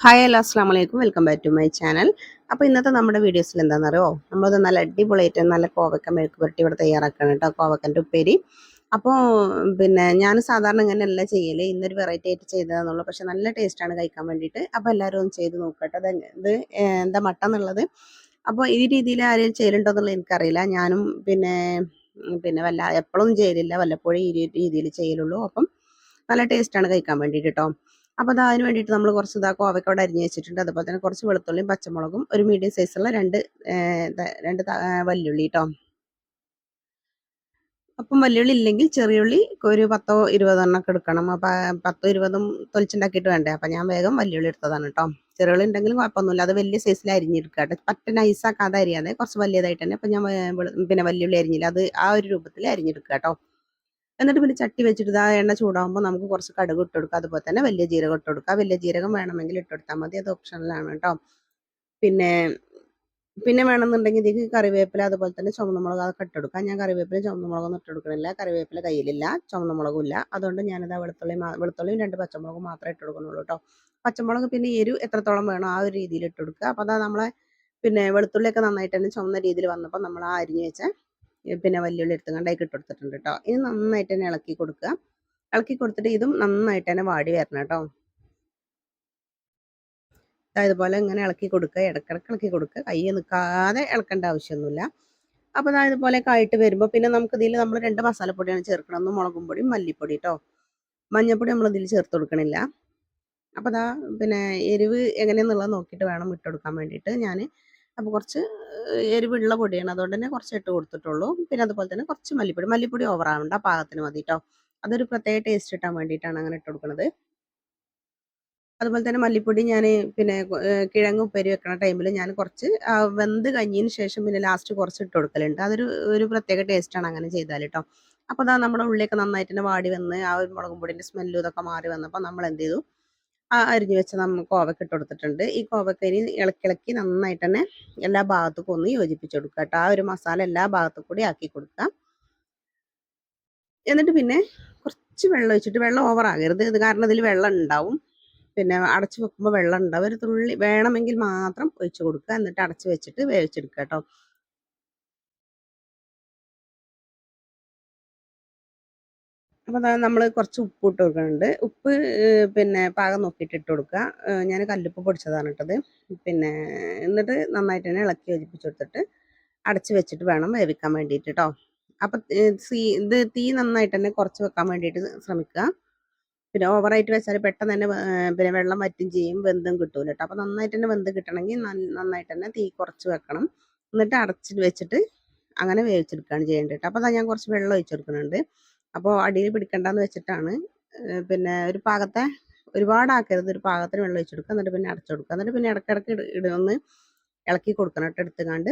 Hi hello അസ്സാം വലൈക്കും welcome back to my channel അപ്പോൾ ഇന്നത്തെ നമ്മുടെ വീഡിയോസിൽ എന്താണെന്നറിയോ നമ്മളത് നല്ല അടിപൊളിയായിട്ട് നല്ല കോവക്ക മെഴുക്ക് പുരട്ടി ഇവിടെ തയ്യാറാക്കണം കേട്ടോ കോവക്കന്റെ ഉപ്പേരി. അപ്പോൾ പിന്നെ ഞാൻ സാധാരണ ഇങ്ങനെയല്ല ചെയ്യൽ ഇന്നൊരു വെറൈറ്റി ആയിട്ട് ചെയ്തതെന്നുള്ളൂ. പക്ഷെ നല്ല ടേസ്റ്റാണ് കഴിക്കാൻ വേണ്ടിയിട്ട്. അപ്പോൾ എല്ലാവരും ഒന്ന് ചെയ്ത് നോക്കട്ടെ അത് ഇത് എന്താ മട്ട എന്നുള്ളത്. അപ്പോൾ ഈ രീതിയിൽ ആരെയും ചെയ്യലുണ്ടോ എന്നുള്ളത് എനിക്കറിയില്ല. ഞാനും പിന്നെ പിന്നെ വല്ല എപ്പോഴും ചെയ്യലില്ല. വല്ലപ്പോഴും ഈ രീതിയിൽ ചെയ്യലുള്ളൂ. അപ്പം നല്ല ടേസ്റ്റാണ് കഴിക്കാൻ വേണ്ടിയിട്ട് കേട്ടോ. അപ്പോൾ അത് അതിന് വേണ്ടിയിട്ട് നമ്മൾ കുറച്ച് ഇതാ കോവയ്ക്ക അവിടെ അരിഞ്ഞ് വെച്ചിട്ടുണ്ട്. അതുപോലെ തന്നെ കുറച്ച് വെളുത്തുള്ളിയും പച്ചമുളകും ഒരു മീഡിയം സൈസുള്ള രണ്ട് രണ്ട് വല്ലുള്ളി വല്യുള്ളി കേട്ടോ അപ്പം വല്ലുള്ളി ഇല്ലെങ്കിൽ ചെറിയുള്ളി ഒരു പത്തോ ഇരുപതോ എണ്ണൊക്കെ എടുക്കണം. അപ്പം പത്തോ ഇരുപതും തൊലിച്ചുണ്ടാക്കിയിട്ട് വേണ്ടേ? അപ്പം ഞാൻ വേഗം വല്യുള്ളി എടുത്തതാണ് കേട്ടോ ചെറിയുള്ളി ഉണ്ടെങ്കിലും കുഴപ്പമൊന്നുമില്ല. അത് വലിയ സൈസിൽ അരിഞ്ഞെടുക്കുക കേട്ടോ പറ്റ നൈസാക്കാതെ അരിയാതെ കുറച്ച് വലിയതായിട്ട് തന്നെ. അപ്പം ഞാൻ പിന്നെ വല്യുള്ളി അരിഞ്ഞില്ല. അത് ആ ഒരു രൂപത്തിൽ അരിഞ്ഞെടുക്കുക കേട്ടോ എന്നിട്ട് പിന്നെ ചട്ടി വെച്ചിട്ട് ആ എണ്ണ ചൂടാകുമ്പോൾ നമുക്ക് കുറച്ച് കടുക് ഇട്ട് കൊടുക്കുക അതുപോലെ തന്നെ വലിയ ജീരകം ഇട്ട് കൊടുക്കുക വലിയ ജീരകം വേണമെങ്കിൽ ഇട്ട് കൊടുത്താൽ മതി. അത് ഓപ്ഷനിലാണ് കേട്ടോ. പിന്നെ പിന്നെ വേണമെന്നുണ്ടെങ്കിൽ ഇതിലേക്ക് കറിവേപ്പില അതുപോലെ തന്നെ ചുവന്ന മുളക് അതൊക്കെ ഇട്ടെടുക്കാം ഞാൻ കറിവേപ്പില ചുവന്ന മുളകൊന്നും ഇട്ട് കൊടുക്കണില്ല. കറിവേപ്പില കയ്യിലില്ല ചുവന്ന മുളകും ഇല്ല. അതുകൊണ്ട് ഞാനിത് വെളുത്തുള്ളി വെളുത്തുള്ളിയും രണ്ട് പച്ചമുളകും മാത്രമേ ഇട്ട് കൊടുക്കുന്നുള്ളൂ കേട്ടോ. പച്ചമുളക് പിന്നെ എരു എത്രത്തോളം വേണോ ആ ഒരു രീതിയിൽ ഇട്ട് കൊടുക്കുക. അപ്പോൾ അതാ നമ്മളെ പിന്നെ വെളുത്തുള്ളിയൊക്കെ നന്നായിട്ട് തന്നെ ചുമന്ന രീതിയിൽ വന്നപ്പോൾ നമ്മൾ ആ അരിഞ്ഞ് വെച്ച പിന്നെ വല്യുള്ളി എടുത്ത് ഇട്ട് കൊടുത്തിട്ടുണ്ട് കേട്ടോ ഇത് നന്നായിട്ട് തന്നെ ഇളക്കി കൊടുക്കുക. ഇളക്കി കൊടുത്തിട്ട് ഇതും നന്നായിട്ട് തന്നെ വാടി വരണം കേട്ടോ ഇതുപോലെ ഇങ്ങനെ ഇളക്കി കൊടുക്കുക. ഇടക്കിടക്ക് ഇളക്കി കൊടുക്കുക. കൈ നിൽക്കാതെ ഇളക്കേണ്ട ആവശ്യമൊന്നുമില്ല. അപ്പോൾ ഇതാ ഇതുപോലെയൊക്കെ ആയിട്ട് വരുമ്പോൾ പിന്നെ നമുക്ക് ഇതിൽ നമ്മൾ രണ്ട് മസാലപ്പൊടിയാണ് ചേർക്കണം. ഒന്ന് മുളകും പൊടിയും മല്ലിപ്പൊടി കേട്ടോ മഞ്ഞൾപ്പൊടി നമ്മൾ ഇതിൽ ചേർത്ത് കൊടുക്കണില്ല. അപ്പോൾ ഇതാ പിന്നെ എരിവ് എങ്ങനെയാണെന്നുള്ളത് നോക്കിയിട്ട് വേണം ഇട്ട് കൊടുക്കാൻ വേണ്ടിയിട്ട് ഞാൻ അപ്പോൾ കുറച്ച് എരിവുള്ള പൊടിയാണ്. അതുകൊണ്ട് തന്നെ കുറച്ച് ഇട്ട് കൊടുത്തിട്ടുള്ളൂ. പിന്നെ അതുപോലെ തന്നെ കുറച്ച് മല്ലിപ്പൊടി. മല്ലിപ്പൊടി ഓവർ ആവണ്ട. പാകത്തിന് മതി കേട്ടോ അതൊരു പ്രത്യേക ടേസ്റ്റ് കിട്ടാൻ വേണ്ടിയിട്ടാണ് അങ്ങനെ ഇട്ട് കൊടുക്കുന്നത് അതുപോലെ തന്നെ മല്ലിപ്പൊടി ഞാൻ പിന്നെ കിഴങ്ങ് ഉപ്പേരി വെക്കണ ടൈമിൽ ഞാൻ കുറച്ച് വെന്ത് കഴിഞ്ഞതിന് ശേഷം പിന്നെ ലാസ്റ്റ് കുറച്ച് ഇട്ട് കൊടുക്കലുണ്ട്. അതൊരു ഒരു പ്രത്യേക ടേസ്റ്റാണ് അങ്ങനെ ചെയ്താൽ കേട്ടോ അപ്പോൾ അതാ നമ്മുടെ ഉള്ളിയൊക്കെ നന്നായിട്ട് തന്നെ വാടി വന്ന് ആ ഒരു മുളകും പൊടിന്റെ സ്മെല്ലും ഇതൊക്കെ മാറി വന്നപ്പോൾ നമ്മൾ എന്ത് ചെയ്തു? ആ അരിഞ്ഞു വെച്ച നമ്മൾ കോവക്ക ഇട്ട് കൊടുത്തിട്ടുണ്ട്. ഈ കോവക്ക ഇനി ഇളക്കി ഇളക്കി നന്നായിട്ട് തന്നെ എല്ലാ ഭാഗത്തേക്കും ഒന്ന് യോജിപ്പിച്ച് കൊടുക്കുക കേട്ടോ. ആ ഒരു മസാല എല്ലാ ഭാഗത്തും കൂടി ആക്കി കൊടുക്കുക. എന്നിട്ട് പിന്നെ കുറച്ച് വെള്ളം ഒഴിച്ചിട്ട് വെള്ളം ഓവർ ആകരുത്. ഇത് കാരണം ഇതിൽ വെള്ളം ഉണ്ടാവും. പിന്നെ അടച്ചു വെക്കുമ്പോൾ വെള്ളം ഉണ്ടാവും. ഒരു തുള്ളി വേണമെങ്കിൽ മാത്രം ഒഴിച്ചു കൊടുക്കുക. എന്നിട്ട് അടച്ചു വെച്ചിട്ട് വേവിച്ചെടുക്കുക കേട്ടോ. അപ്പോൾ അതാ നമ്മൾ കുറച്ച് ഉപ്പ് ഇട്ട് കൊടുക്കുന്നുണ്ട്. ഉപ്പ് പിന്നെ പാകം നോക്കിയിട്ട് ഇട്ട് കൊടുക്കുക. ഞാൻ കല്ലുപ്പ് പൊടിച്ചതാണ് ഇട്ടത്. പിന്നെ എന്നിട്ട് നന്നായിട്ട് തന്നെ ഇളക്കി യോജിപ്പിച്ച് കൊടുത്തിട്ട് അടച്ച് വെച്ചിട്ട് വേണം വേവിക്കാൻ വേണ്ടിയിട്ട് കേട്ടോ അപ്പം സീ ഇത് തീ നന്നായിട്ട് തന്നെ കുറച്ച് വെക്കാൻ വേണ്ടിയിട്ട് ശ്രമിക്കുക. പിന്നെ ഓവറായിട്ട് വെച്ചാൽ പെട്ടെന്ന് തന്നെ പിന്നെ വെള്ളം വറ്റും ചെയ്യും വെന്തും കിട്ടൂല കേട്ടോ അപ്പോൾ നന്നായിട്ട് തന്നെ വെന്ത് കിട്ടണമെങ്കിൽ നന്ന- നന്നായിട്ട് തന്നെ തീ കുറച്ച് വെക്കണം. എന്നിട്ട് അടച്ചിട്ട് വെച്ചിട്ട് അങ്ങനെ വേവിച്ചെടുക്കുകയാണ് ചെയ്യേണ്ടത് കേട്ടോ അപ്പോൾ അതാ ഞാൻ കുറച്ച് വെള്ളം ഒഴിച്ചെടുക്കുന്നുണ്ട് അപ്പോൾ അടിയിൽ പിടിക്കണ്ടെന്ന് വെച്ചിട്ടാണ്. പിന്നെ ഒരു പാകത്തെ ഒരുപാടാക്കരുത്. ഒരു പാകത്തിന് വെള്ളം ഒഴിച്ചെടുക്കുക എന്നിട്ട് പിന്നെ അടച്ചു കൊടുക്കുക. എന്നിട്ട് പിന്നെ ഇടയ്ക്കിടയ്ക്ക് ഇട ഇടുന്ന് ഇളക്കി കൊടുക്കണം കേട്ടോ എടുത്തുകാണ്ട്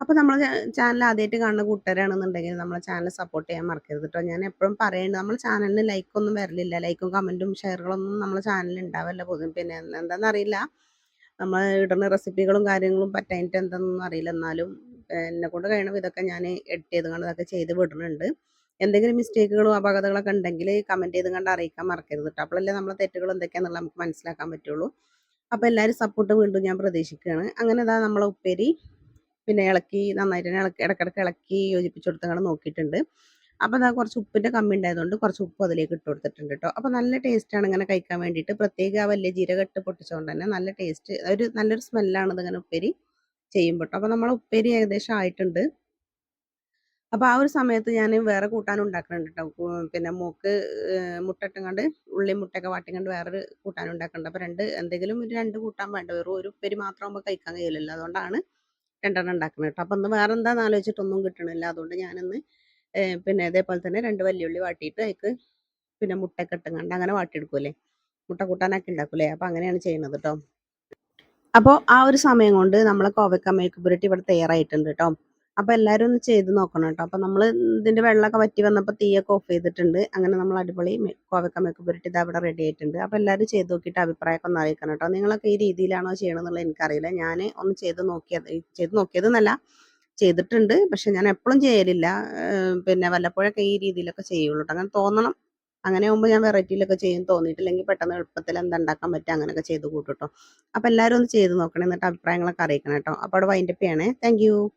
അപ്പോൾ നമ്മൾ ചാനൽ ആദ്യമായിട്ട് കാണുന്ന കൂട്ടുകാരാണെന്നുണ്ടെങ്കിൽ നമ്മളെ ചാനൽ സപ്പോർട്ട് ചെയ്യാൻ മറക്കരുത് കേട്ടോ. ഞാൻ എപ്പോഴും പറയുന്നുണ്ട് നമ്മൾ ചാനലിന് ലൈക്കൊന്നും വരലില്ല. ലൈക്കും കമന്റും ഷെയറുകളൊന്നും നമ്മളെ ചാനലിൽ ഉണ്ടാവില്ല പൊതു പിന്നെ എന്താണെന്നറിയില്ല നമ്മൾ ഇടുന്ന റെസിപ്പികളും കാര്യങ്ങളും പറ്റായിട്ട് എന്താണെന്നൊന്നും അറിയില്ല. എന്നാലും എന്നെ കൊണ്ട് കഴിയണ വിധമൊക്കെ ഞാൻ എഡിറ്റ് ചെയ്ത് കണ്ട് അതൊക്കെ ചെയ്ത് വിടുന്നുണ്ട്. എന്തെങ്കിലും മിസ്റ്റേക്കുകളോ അപകടങ്ങളൊക്കെ ഉണ്ടെങ്കിൽ കമന്റ് ചെയ്ത് കണ്ട് അറിയിക്കാൻ മറക്കരുത് കേട്ടോ അപ്പോഴല്ലേ നമ്മളെ തെറ്റുകൾ എന്തൊക്കെയാണെന്നുള്ള നമുക്ക് മനസ്സിലാക്കാൻ പറ്റുള്ളൂ. അപ്പോൾ എല്ലാവരും സപ്പോർട്ട് വീണ്ടും ഞാൻ പ്രതീക്ഷിക്കുകയാണ്. അങ്ങനെ ഇതാ നമ്മളെ ഉപ്പേരി പിന്നെ ഇളക്കി നന്നായിട്ട് തന്നെ ഇളക്കി ഇടയ്ക്കിടയ്ക്ക് ഇളക്കി യോജിപ്പിച്ച് കൊടുത്തങ്ങനെ നോക്കിയിട്ടുണ്ട്. അപ്പോൾ അതാ കുറച്ച് ഉപ്പിന്റെ കമ്മി ഉണ്ടായതുകൊണ്ട് കുറച്ച് ഉപ്പ് അതിലേക്ക് ഇട്ട് കൊടുത്തിട്ടുണ്ട് കേട്ടോ അപ്പോൾ നല്ല ടേസ്റ്റാണ് ഇങ്ങനെ കഴിക്കാൻ വേണ്ടിയിട്ട്. പ്രത്യേക ആ വലിയ ജീരകട്ട് പൊട്ടിച്ചുകൊണ്ട് തന്നെ നല്ല ടേസ്റ്റ് ഒരു നല്ലൊരു സ്മെല്ലാണ് ഇതിങ്ങനെ ഉപ്പേരി. ചെയ്യുമ്പോൾ കേട്ടോ അപ്പോൾ നമ്മളെ ഉപ്പേരി ഏകദേശം ആയിട്ടുണ്ട്. അപ്പോൾ ആ ഒരു സമയത്ത് ഞാൻ വേറെ കൂട്ടാൻ ഉണ്ടാക്കുന്നുണ്ട് കേട്ടോ പിന്നെ മൂക്ക് മുട്ടിട്ടുകൊണ്ട് ഉള്ളി മുട്ടയൊക്കെ വാട്ടിക്കൊണ്ട് വേറൊരു കൂട്ടാൻ ഉണ്ടാക്കുന്നുണ്ട് അപ്പോൾ രണ്ട് എന്തെങ്കിലും ഒരു രണ്ട് കൂട്ടാൻ വേണ്ട? വെറും ഒരു ഉപ്പേരി മാത്രം ആകുമ്പോൾ കഴിക്കാൻ കഴിയില്ലല്ലോ. അതുകൊണ്ടാണ് രണ്ടെണ്ണം ഉണ്ടാക്കുന്നത് കേട്ടോ അപ്പം ഒന്ന് വേറെ എന്താണെന്ന് ആലോചിച്ചിട്ടൊന്നും കിട്ടണില്ല. അതുകൊണ്ട് ഞാനിന്ന് പിന്നെ ഇതേപോലെ തന്നെ രണ്ട് വലിയുള്ളി വാട്ടിയിട്ട് അതിക്ക് പിന്നെ മുട്ടയൊക്കെ ഇട്ടുകൊണ്ട് അങ്ങനെ വാട്ടിയെടുക്കൂലേ മുട്ട കൂട്ടാനൊക്കെ ഉണ്ടാക്കൂലേ അപ്പം അങ്ങനെയാണ് ചെയ്യുന്നത് കേട്ടോ അപ്പോൾ ആ ഒരു സമയം കൊണ്ട് നമ്മളെ കോവക്ക മേക്ക് പുരട്ടി ഇവിടെ തയ്യാറായിട്ടുണ്ട് കേട്ടോ അപ്പോൾ എല്ലാവരും ഒന്ന് ചെയ്ത് നോക്കണം കേട്ടോ അപ്പോൾ നമ്മൾ ഇതിന്റെ വെള്ളമൊക്കെ വറ്റി വന്നപ്പോൾ തീയൊക്കെ ഓഫ് ചെയ്തിട്ടുണ്ട്. അങ്ങനെ നമ്മൾ അടിപൊളി കോവക്ക മേക്ക് പുരട്ടി ഇതാ ഇവിടെ റെഡി ആയിട്ടുണ്ട്. അപ്പോൾ എല്ലാവരും ചെയ്ത് നോക്കിയിട്ട് അഭിപ്രായമൊക്കെ ഒന്ന് അറിയിക്കണം കേട്ടോ നിങ്ങളൊക്കെ ഈ രീതിയിലാണോ ചെയ്യണമെന്നുള്ളത് എനിക്കറിയില്ല. ഞാൻ ഒന്ന് ചെയ്ത് നോക്കിയത് ചെയ്ത് നോക്കിയതെന്നല്ല ചെയ്തിട്ടുണ്ട്. പക്ഷെ ഞാൻ എപ്പോഴും ചെയ്യലില്ല. പിന്നെ വല്ലപ്പോഴൊക്കെ ഈ രീതിയിലൊക്കെ ചെയ്യുള്ളൂ അങ്ങനെ തോന്നണം അങ്ങനെ ആകുമ്പോൾ ഞാൻ വെറൈറ്റിയിലൊക്കെ ചെയ്യും തോന്നിയിട്ടില്ലെങ്കിൽ പെട്ടെന്ന് എളുപ്പത്തിൽ എന്താ ഉണ്ടാക്കാൻ പറ്റുക അങ്ങനെയൊക്കെ ചെയ്ത് കൂട്ടും കേട്ടോ അപ്പോൾ എല്ലാവരും ഒന്ന് ചെയ്ത് നോക്കണം എന്നിട്ട് അഭിപ്രായങ്ങളൊക്കെ അറിയിക്കണം കേട്ടോ അപ്പോൾ അവിടെ വൈൻഡപ്പ് ചെയ്യണേ. താങ്ക്